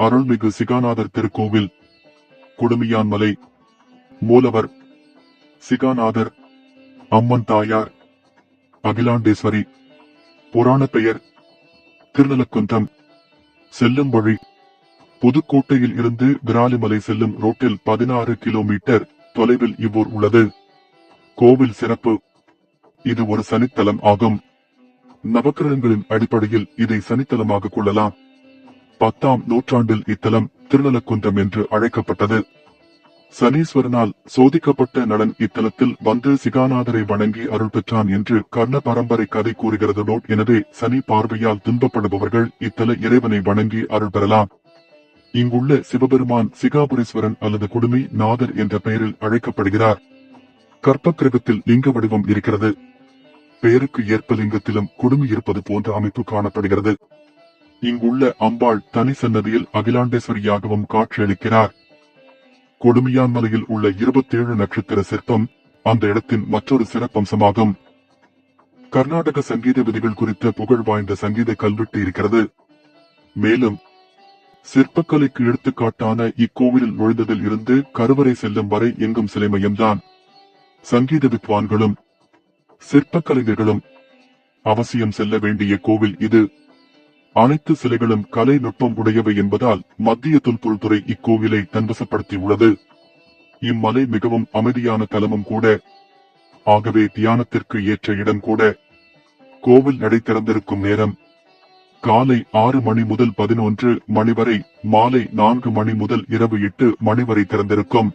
அருள்மிகு சிகாநாதர் திருக்கோவில் குடுமியான்மலை மூலவர் சிகாநாதர் அம்மன் தாயார் அகிலாண்டேஸ்வரி புராண பெயர் திருநலக்குன்றம் செல்லும் வழி புதுக்கோட்டையில் இருந்து விராலிமலை செல்லும் ரோட்டில் பதினாறு கிலோமீட்டர் தொலைவில் இவ்வூர் உள்ளது. கோவில் சிறப்பு. இது ஒரு சனித்தலம் ஆகும். நவக்கிரகங்களின் அடிப்படையில் இதை சனித்தலமாக கொள்ளலாம். பத்தாம் நூற்றாண்டில் இத்தலம் திருநலக்குன்றம் என்று அழைக்கப்பட்டது. சனீஸ்வரனால் சோதிக்கப்பட்ட நலன் இத்தலத்தில் வந்து சிகாநாதரை வணங்கி அருள் பெற்றான் என்று கர்ண பரம்பரை கதை கூறுகிறது எனவே சனி பார்வையால் துன்பப்படுபவர்கள் இத்தல இறைவனை வணங்கி அருள் பெறலாம். இங்குள்ள சிவபெருமான் சிகாபுரீஸ்வரன் அல்லது குடுமி நாதர் என்ற பெயரில் அழைக்கப்படுகிறார். கற்ப கிரகத்தில் லிங்க வடிவம் இருக்கிறது. பெயருக்கு ஏற்ப லிங்கத்திலும் குடுமி இருப்பது போன்ற அமைப்பு காணப்படுகிறது. இங்குள்ள அம்பாள் தனி சன்னதியில் அகிலாண்டேஸ்வரியாகவும் காட்சியளிக்கிறார். கொடுமையான் மலையில் உள்ள இருபத்தேழு நட்சத்திர சிற்பம் அந்த இடத்தின் மற்றொரு சிறப்பம்சமாகும். கர்நாடக சங்கீத விதிகள் குறித்த புகழ் வாய்ந்த சங்கீத கல்வெட்டு இருக்கிறது. மேலும் சிற்பக்கலைக்கு எடுத்துக்காட்டான இக்கோவிலில் நுழைந்ததில் இருந்து கருவறை செல்லும் வரை எங்கும் சிலை மையம்தான். சங்கீத வித்வான்களும் சிற்பக்கலைஞர்களும் அவசியம் செல்ல வேண்டிய கோவில் இது. அனைத்து சிலைகளும் கலை நுட்பம் உடையவை என்பதால் மத்திய தொல்பொருள்துறை இக்கோவிலை தன்வசப்படுத்தியுள்ளது. இம்மலை மிகவும் அமைதியான தலமும் கூட. ஆகவே தியானத்திற்கு ஏற்ற இடம் கூட. கோவில் நடை திறந்திருக்கும் நேரம். காலை ஆறு மணி முதல் பதினொன்று மணி வரை மாலை நான்கு மணி முதல் இரவு எட்டு மணி வரை திறந்திருக்கும்.